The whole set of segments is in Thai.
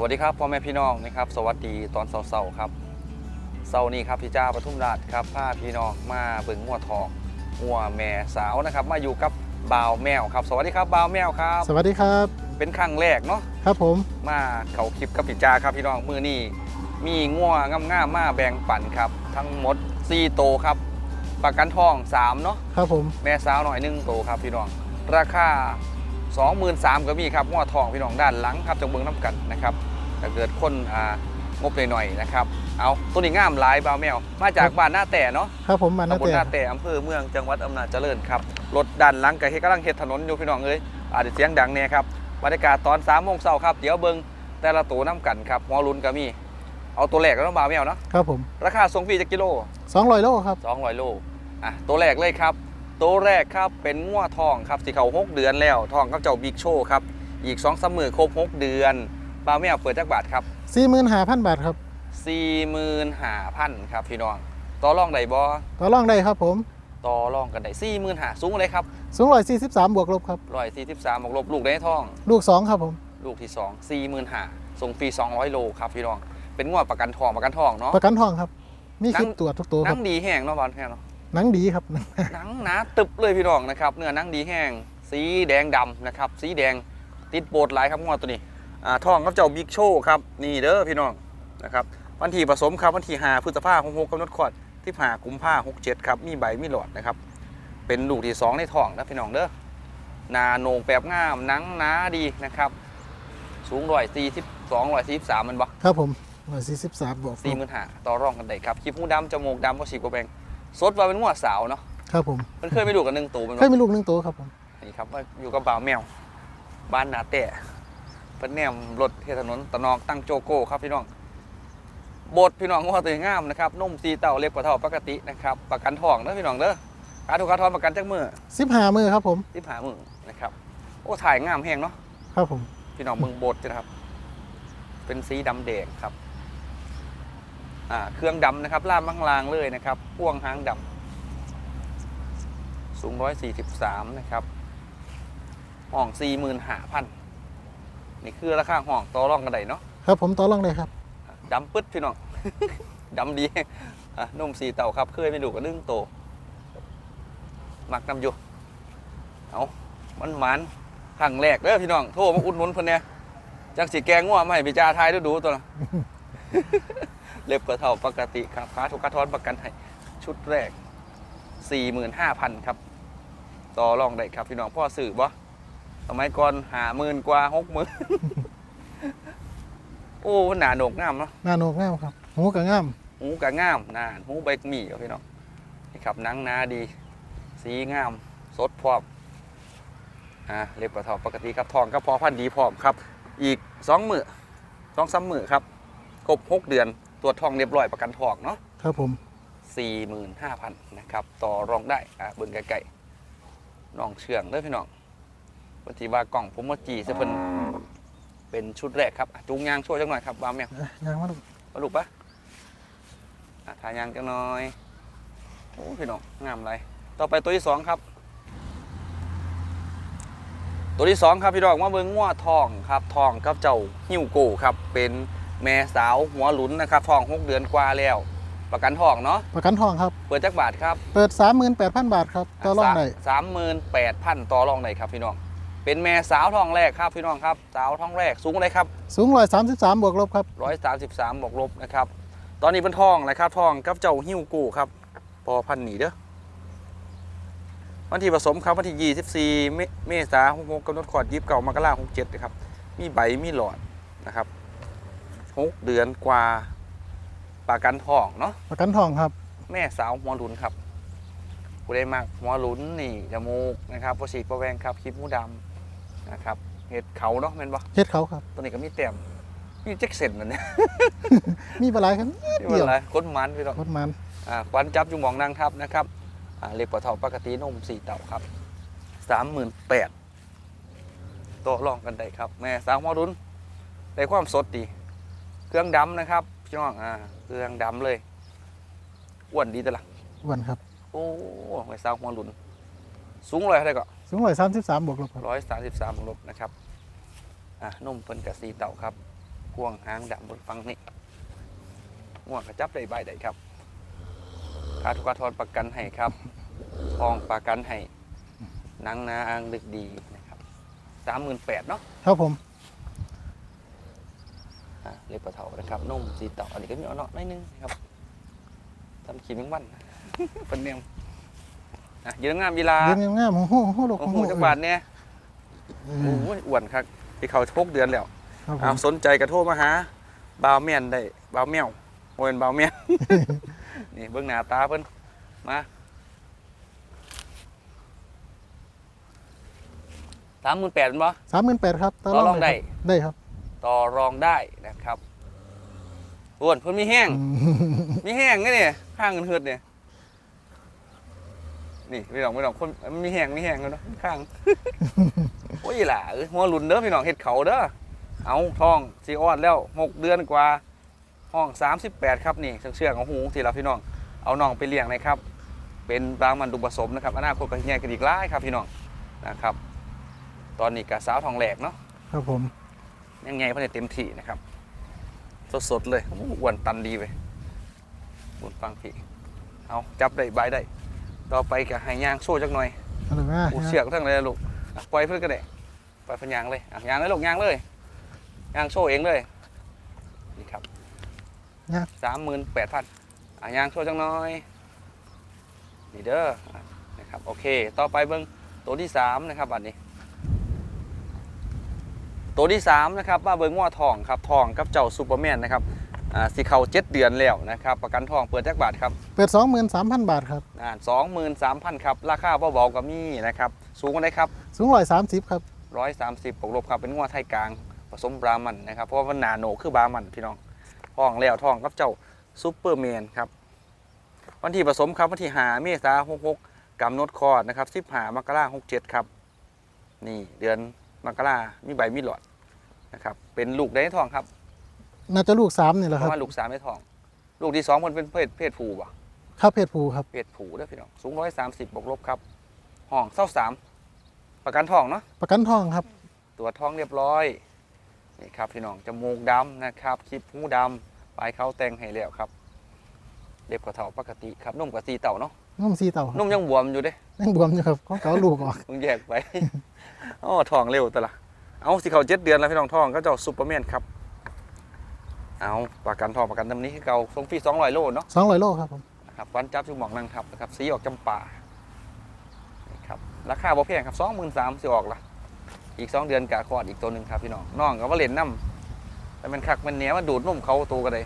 สวัสดีครับพ่อแม่พี่น้องนะครับ สวัสดีตอนเสาร์ๆครับเสาร์นี้ครับพี่จ้าปทุมราชครับพาพี่น้องมาเบิ่งงัวทองงัวแม่สาวนะครับ มาอยู่กับบ่าวแมวครับ สวัสดีครับบ่าวแมวครับ สวัสดีครับ เป็นครั้งแรกเนาะครับผมมาเขาคลิปกับพี่จ้าครับพี่น้องมือนี้มีงัวงามๆมาแบ่งปันครับ ทั้งหมด4โตวครับ ประกันทอง3เนาะครับผมแม่สาวหน่อยหนึ่งโตครับพี่น้อง ราคา23,000ก็มีครับง้อทองพี่น้องด้านหลังครับจงเบิ้งน้ำกันนะครับ ถ้าเกิดคนอ่างบหน่อยๆนะครับ เอาตัวนี้งามหลายบ่าวแมว มาจากบ้านหน้าแต่เนาะครับผมมานาตำบลแต่หน้าแต่อำเภอเมืองจังหวัดอำนาจเจริญครับรถด้านหลังกับเฮ็ดกำลังเฮ็ดถนนอยู่พี่น้องเอ้ยอาจจะเสียงดังเนี่ยครับบรรยากาศตอน3โมงเช้าครับ เดี๋ยวเบิ้งแต่ละตัวน้ำกันครับหัวลุ้นก็มี เอาตัวแรกก็ต้องบ่าวแมวเนาะครับผมราคาส่งฟรีจากกิโล200โลครับ200โลอะตัวแรกเลยครับ ตัวแรกครับเป็นงัวทองครับสีเขา6เดือนแล้วทองกับเจ้าบิ๊กโชว์ครับอีก2องสามมือครบ6เดือน ปลาไม่เอาเปิดจักบาทครับ45,000 บาทครับ45,000ครับพี่น้องต่อรองได้บ่ต่อรองได้ครับผมต่อรองกันได้45,000สูงเลยครับสูง143บวกลบครับ143บวกลบลูกได้ทอง ลูก 2 ครับผม ลูกที่ 2 45,000ส่งฟรี200 โลครับพี่น้องเป็นงัวประกันทองประกันทองเนาะประกันทองครับมีคลิปหนังตรวจทุกตัวหคนัรับงดีแห้งเนาะบอลแห้งเนาะหนังดีครับหนังหนาตึบเลยพี่น้องนะครับเนื้อหนังดีแห้งสีแดงดำนะครับ สีแดงติดโบดหลายครับงวดตัวนี้อ่า ทองกับเจ้าบิ๊กโชว์ครับนี่เด้อพี่น้องนะครับวันที่ผสมครับวันที่5พฤษภาคม6กำหนดคลอดที่ผ่ากุมภาหกเจ็ดครับมีใบมีหลอดนะครับเป็นลูกที่2ในท้องนะพี่น้องเด้อหนาโหนงแปบงามหนังหนาดีนะครับสูงร้อยสี่สิบสองร้อยสี่สิบสามมันบ่ครับผม143บวกลสี่หบมื่นห้าต่อรองกันได้ครับคลิปหูดำจมูกดำก็สีกว่าแบงสดว่าเป็นงวดสาวเนาะครับผมมันเคยไปดูกันหนึ่งตัวเป็นเคยมีลูกหนึงตัวครับผมนี่ครับว่าอยู่กับบ่าวแมวบ้านนาแต่ เป็นแนมรถเทถนนตะนองตั้งโจโก้ครับพี่น้องโบดพี่น้องว่าตัวงามนะครับนุ่มซีเต่าเล็บกว่าเท่าปกตินะครับประกันทองเด้อพี่น้องเด้อการถูกการทอนประกันจักมือ15มือครับผมที่ผ่ามือนะครับโอ้ถ่ายงามแห้งเนาะครับผมพี่น้องเบิ่งโบดจ้ะครับ เป็นสีดำแดงครับอ่าเครื่องดำนะครับล่ามข้างล่างเลยนะครับพ่วงหางดำสูงร้อยสี่สิบสามนะครับห้องสี่หมื่นห้าพัน นี่คือราคาห้องต่อรองกันได้เนาะครับผมต่อรองได้ครับดำปึ๊ดพี่น้อง ดำดีอะนุ่มสีเต่าครับ เคยไม่ดูกับนึ่งโตมักนำอยู่เอามันหมันครั้งแรกเด้อพี่น้องโทรมาอุดหนุนเพิ่นเนี่ยจังสีแกงง่วมาให้พี่จ่าทายดูดูตัวนะเล็บกระเท่าปกติครับค้าทุกกระท้อนประกันให้ชุดแรก 45,000 ครับ ต่อรองได้ครับพี่น้องพ่อสื่อบ่ สมัยก่อนหาหมื่นกว่าหกหมื่นโอ้หนาโหนกงามเนาะหน้าโหนกงามครับหูก็งามหูกะงามหนาหูใบหมี่ครับพี่น้องนี่ครับหนังหนาดี สีงาม สดพร้อมอ่าเล็บกระเทอปกติครับทองก็พอพันธุ์ดีพร้อมครับ อีกสองมือสองสามมือครับครบหกเดือนตรวจทองเรียบร้อยประกันทองเนาะครับผมสี่หมื่นห้าพันนะครับต่อรองได้อ่าเบิ่งไกลๆน้องเชื่องเด้อพี่น้อง ปฏิบากล่องผมว่าจีจะเป็นเป็นชุดแรกครับอะจูงยางช่วยจังหน่อยครับบามแมวอะยางมาลูกมาลูกปะอะทายางจังหน่อย โอ้พี่น้องงามไรต่อไปตัวที่สองครับ ตัวที่สองครับพี่น้องมาเบิ้งง้วทองครับทองกับเจ้าหิ้วโกครับ เป็นแม่สาวหัวหลุนนะครับทองหกเดือนกว่าแล้ว ประกันทองเนาะ ประกันทองครับ เปิดจักบาทครับเปิด 38,000 บาทครับต่อรองได้ สามหมื่นแปดพันต่อรองได้ครับพี่น้อง เป็นแม่สาวทองแรกครับพี่น้องครับ สาวทองแรกสูงเลยครับ สูง133บวกลบครับร้อยสามสิบสามบวกลบนะครับ ตอนนี้เป็นทองนะครับทองกับเจ้าหิ้วกูครับพอพันหนีเด้อวันที่ผสมครับวันที่ 24 เมเมษายนกำหนดขอดยิบเก่ามกราหกเจ็ดนะครับ มีใบมีหลอดนะครับหกเดือนกว่าปากันทองเนาะประกันทองครับ แม่สาวหัวหลุนครับกูได้มากหัวหลุนนี่จมูกนะครับประสีประแวงครับคลิปหมูดำ นะครับเห็ดเขาเนาะแม่นปะเฮ็ดเขาครับ ตัวนี้ก็มีแต้มมีแจ็คเซ็นนั่นเนี่ยมีปลาไหลครับนี่เป็นอะไรค้นมันพี่น้องรถมันอ่าควันจับอยู่หมองนางทับนะครับอ่าเล็บปะเทาปกตินมสี่เต่าครับสามหมื่นแปดโตะลองกันได้ครับ แม่สาวหัวหลุนได้ความสดดี เครื่องดำนะครับพี่น้องอ่าเครื่องดำเลยอ้วนดีแต่ละ อ้วนครับ โอ้ไม่สาวหัวหลุน สูงเลยเท่าไหร่ก็ สูง133บวกลบครับร้อยสามสิบสามลบนะครับอะนุ่มเพิ่นกับสีเต่าครับพ่วงหางดำบนฟังนี่ง่วงกระจับได้ใบได้ครับการทุกการทอนประกันให้ครับทองประกันให้หนังนาอางดึกดีนะครับสามหมื่นแปดเนาะครับผมอะเล็บปลาเถานะครับนุ่มสีเต่าอันนี้ก็มีเอาเนาะนิดนึงนะครับทำขีดแมงวันเป็นเนียม อะยืนงามยีลาเรียนงามๆโอ้โหโอ้โหลูกโอ้โอ้โหโหจักบาทเนี่ยเอโอ้อโหอ้วนครับที่เขาพกเดือนแล้วครับผเอามสนใจกระโทรมาหาบาวเมียนได้บาวเมียวโอ้ยบาวเมียน นี่เบื้องหน้าตาเพิ่นมาสามหมื่นแปดบ่ สามหมื่นแปดครับต่อรองได้ ครับได้ครับต่อรองได้นะครับอ้วนเพิ่นมีแห้ง อืมมีแห้งไงเนี่ยข้างเงินเหือดเนี่ย นี่พี่น้องพี่น้องคนมันมีแห้งมีแห้งกันเนาะข้างโอ้ยล่ะเอ้ยหัวหลุนเด้อพี่น้องเฮ็ดเขาเด้อเอาทองสีออดแล้วหกเดือนกว่าห้อง 38 ครับนี่เชือกๆของหูที่เราพี่น้องเอาน้องไปเลี้ยงนะครับ เป็นบางมันดุผสมนะครับอนาคตก็แง่กันอีกหลายครับพี่น้องนะครับ ตอนนี้กะสาวทองแหลกเนาะครับผมยังไงเพื่อนได้เต็มที่นะครับ สดๆเลยโอ้โหอ้วนตันดีไปบนฟังพี่เอาจับได้ใบายได้ ต่อไปก็ให้ย่างโซ่จักหน่อยเอาเลยนะอูเชือกทั้งเลยนะลูกอะปล่อยเพื่อนก็ได้ปล่อยเพื่อนยางเลยอะยางเลยลูกยางเลยยางโซ่เองเลยนี่ครับสามหมื่นแปดพันอะยางโซ่จักหน่อยนี่เด้ออะนะครับโอเค ต่อไปเบิ้งตัวที่สามนะครับอันนี้ ตัวที่สามนะครับมาเบิ้งว่าทองครับทองกับเจ้าซูเปอร์แมนนะครับ อ่าสีเขาเจ็ดเดือนแล้วนะครับ ประกันทองเปิดแจ็คบาทครับเปิดสองหมื่นสามพันบาทครับสองหมื่นสามพันครับ ราคาเบาๆกับมีนะครับ สูงกันได้ครับสูงร้อยสามสิบครับ ร้อยสามสิบปกลบครับ เป็นงัวไทยกลางผสมบรามันนะครับ เพราะว่ามันหนาโหนกคือบรามันพี่น้องทองแล้วทองกับเจ้าซูเปอร์แมนครับ วันที่ผสมครับวันที่หาเมษาหกหกกำหนดคลอดนะครับสิบหามกราหกเจ็ดครับ นี่เดือนมกรามีใบมีหลอดนะครับ เป็นลูกได้ทองครับ น่าจะลูกสามนี่แหละเพครับ ราะว่าลูกสามไม่ทอง ลูกที่สองมันเป็นเพศเพศผู้ป่ะครับเพศผูครับ เพศผู้เด้อพี่น้องสูงร้อยสามสิบบวกลบครับห้องเศร้าสามประกันทองเนาะประกันทองครับ ตรวจท้องเรียบร้อยนี่ครับพี่น้องจมูกดำนะครับคลิปหูดำปลายเขาแต่งให้แล้วครับเล็บกระเถาปกติครับนุ่มกว่าสีเต่าเนาะนุ่มสีเต่าครับนุ่มยังบวมอยู่เด้ ยังบวมอยู่ครับของเก่าลูกออก มึงแยกไป อ๋อทองเร็วแต่ละ เอาสิเขาเจ็ดเดือนแล้วพี่น้องทองก็เจ้าซูเปอร์แมนครับ เอาประกันทองประกันตำนี้ให้เก่าทรงฟรีสองร้อยโลเนาะสองร้อยโลครับผมนะครับวันจับจุกหมองนางทับนะครับสีออกจำป่านี่ครับราคาบ่แพงครับสองหมื่นสามสิออกละอีกสองเดือนกะคลอดอีกตัวหนึ่งครับพี่น้องน้องก็ว่าเล่นน้ำแต่มันคักมันเหนียวมันดูดนุ่มเขาตัวกันเลย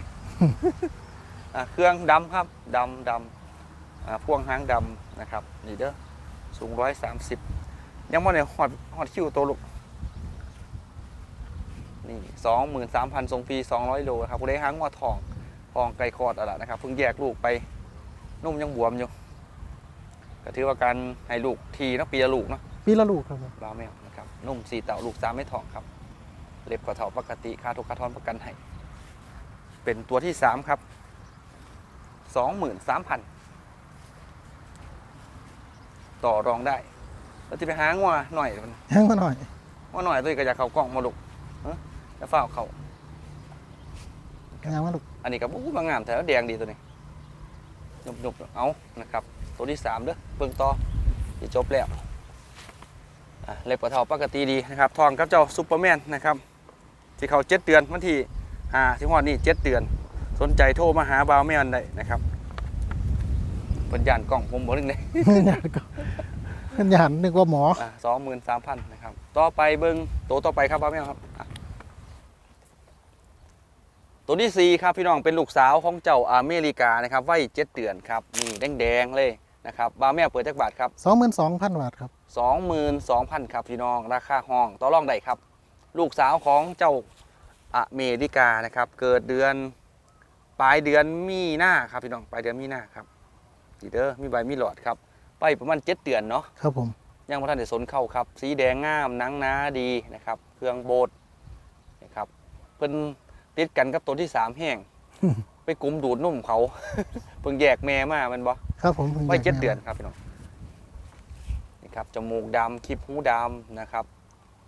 อะเครื่องดำครับดำดำอ่าพ่วงหางดำนะครับนี่เด้อสูงร้อยสามสิบยังว่าเนี่ยหอดหอดคิวตัวลูก นี่สองหมื่นสามพันทรงฟรีสองร้อยโลครับกูได้หางว่าทองทองไก่คลอดอะไรนะครับเพิ่งแยกลูกไปนุ่มยังบวมอยู่ก็ถือว่าการให้ลูกทีเนาะปีละลูกเนาะปีละลูกครับผมบราวแมวนะครับนุ่มสีเต่าลูกสามไม่ทองครับ เล็บกระเถาปกติค่าทุกค่าทอนประกันให้เป็นตัวที่สามครับสองหมื่นสามพันต่อรองได้แล้วที่ไปหางัวหน่อยมันแห้งมาหน่อยว่าหน่อยตัวนี้ก็อยากเขากล้องมาลูก เอ้อแล้วฝ้าวเขายังมาลูกอันนี้ก็บู๊บางงามแต่ว่าแดงดีตัวนี้หนุบๆเอานะครับ ตัวที่สามเด้อเบิ่งต่อที่จบแล้วอะเล็บกระเทาปกติดีนะครับทองกับเจ้าซูเปอร์แมนนะครับที่เขาเจ็ดเดือนวันที่ห้าที่ฮอดนี่เจ็ดเดือน สนใจโทรมาหาบาวแมนได้นะครับเป็นยานกล่องผมบอกนึงเลยหยาดก็หยาดนึกว่าหมอสองหมื่นสามพันนะครับ ต่อไปเบิ้งตัวต่อไปครับบาวแมนครับอะ ตัวที่สี่ครับพี่น้องเป็นลูกสาวของเจ้าอเมริกานะครับวัยเจ็ดเดือนครับนี่แดงๆเลยนะครับบาวแมนเปิดจักบาทครับสองหมื่นสองพันบาทครับ 22,000 ครับพี่น้องราคาห้องต่อรองได้ครับ ลูกสาวของเจ้าอเมริกานะครับ เกิดเดือนปลายเดือนมีนาครับพี่น้องปลายเดือนมีนาครับดีเด้อมีใบมีหลอดครับ ไปประมาณ7เดือนเนาะครับผมยังพระท่านได้สนเข้าครับ สีแดงงามหนังหนาดีนะครับ เครื่องโบดนะครับเพิ่น ติดกันกับตัวที่สามแห้งไปกลุ่มดูดนุ่มเขาเพิ่งแยกแม่มาแมันบ่ครับผมพิ่งไว้เจ็ดแยกเดือนครับพี่น้องนี่ครับจมูกดำคลิปหูดำนะครับ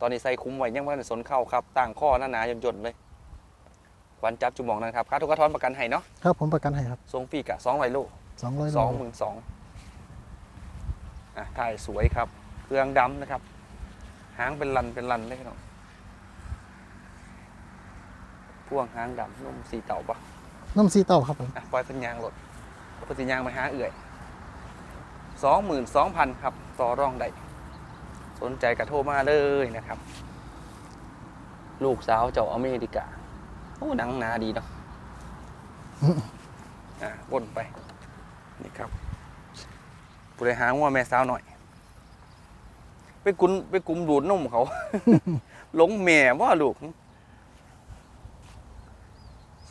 ตอนนี้ใส่คุ้มไว้ยังไม่ได้สนเข้าครับต่างข้อหน้าหนาๆจนๆเลยวันจับจุมองนะครับค่าทุกกระท้อนประกันให้เนาะครับผมประกันให้ครับทรงฟรีกะสองร้อยโลสองร้อยสองหมื่นสองอะถ่ายสวยครับ เครื่องดำนะครับ หางเป็นลันเป็นลันเลยพี่น้อง พ่วงหางดำนุ่มสีเต่าปะน้ำซีเต้าครับผมอะปล่อยเป็นยางรถปฏิยางไปหาเอื่อยสองหมื่นสองพันครับ ต่อรองได้สนใจกระโทรมาเลยนะครับ ลูกสาวเจ้าอเมริกาโอ้หนังหนาดีเนาะอะวนไป นี่ครับผู้ใดหาว่าแม่สาวหน่อย ไปกุนไปกุมดูดนมเขา หลงแม่ว่าลูก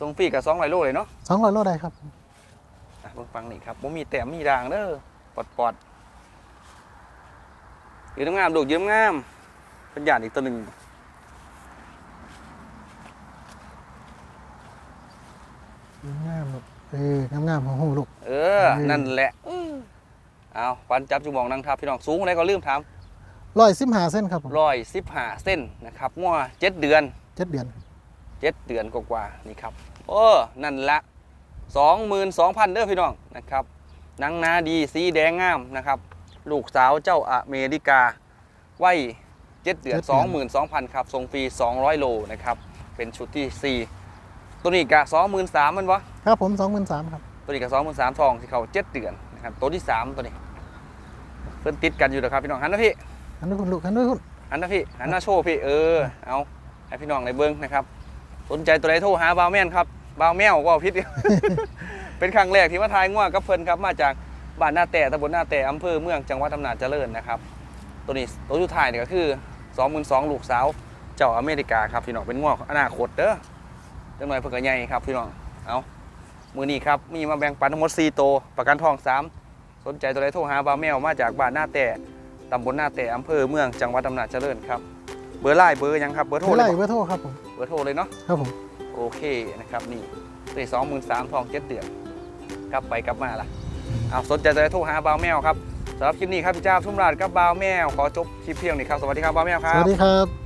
ทรงฟรีกับสองร้อยโลเลยเนาะสองร้อยโลได้ครับอะเบิ่งฟังนี่ครับผมมีแต่มีด่างเด้อปอดปอดยืนงามดูกยืมงามเป็นหยาดอีกตัวหนึ่งงามลูกเอองามงามๆของหูลูกเอออืมนั่นแหละเอาปันจับจุมองนังทับพี่น้องสูงอะไรก็ลืมถามร้อยสิบห้าเส้นครับผมร้อยสิบห้าเส้นนะครับง้อเจ็ดเดือนเจ็ดเดือน เจ็ดเดือนกว่าๆนี่ครับโอ้นั่นละสองหมื่นสองพันเด้อพี่น้องนะครับหนังนาดีสีแดงงามนะครับ ลูกสาวเจ้าอเมริกาวัยเจ็ดเดือนสองหมื่นสองพันครับส่งฟรีสองร้อยโลนะครับ เป็นชุดที่สี่ตัวนี้กะสองหมื่นสามมันวะครับผมสองหมื่นสามครับ ตัวนี้กะสองหมื่นสามทองที่เขาเจ็ดเดือนนะครับตัวที่สามตัวนี้ เพิ่นติดกันอยู่นะครับพี่น้องหันนะพี่อันนี้คุณลูกอันนี้คุณหันนะพี่หันหน้าโชว์พี่เออเอาให้พี่น้องในเบิ้งนะครับ สนใจตัวใดโทรหาบาวแม่นครับบาวแมวก็พิษ เป็นครั้งแรกที่มาทายง่วงกับเพิ่นครับมาจากบ้านหน้าแต่ตำบลหน้าแต่อำเภอเมืองจังหวัดอำนาจเจริญนะครับ ตัวนี้ตัวสุดท้ายเนี่ยก็คือ22,000ลูกสาวเจ้าอเมริกาครับพี่น้องเป็นง่วงอนาคตเด้อจังหน่อยเพิ่นก็ใหญ่ครับพี่น้องเอามือนี้ครับมีมาแบ่งปันทั้งหมด4โตวประกันทอง 3 สนใจตัวใดโทรหาบาวแมวมาจากบ้านหน้าแต่ตำบลหน้าแต่อำเภอเมืองจังหวัดอำนาจเจริญครับ เบอร์ไลน์เบอร์หยังครับเบอร์โทรเท่าเลไหยร่บ่เบอร์โทรครับผมเบอร์โทรเลยเนาะครับผมโอเคนะครับนี่ได้สองหมื่นสามทองเจ็ดเดือนกลับไปกลับมาล่ะเอาสนใจจะโทรหาบาวแมวครับสำหรับคลิปนี้ครับพี่เจ้าทุ่มราชกับบาวแมวขอจบคลิปเพียงนี้ครับสวัสดีครับบาวแมวคสรับวัสดีครับ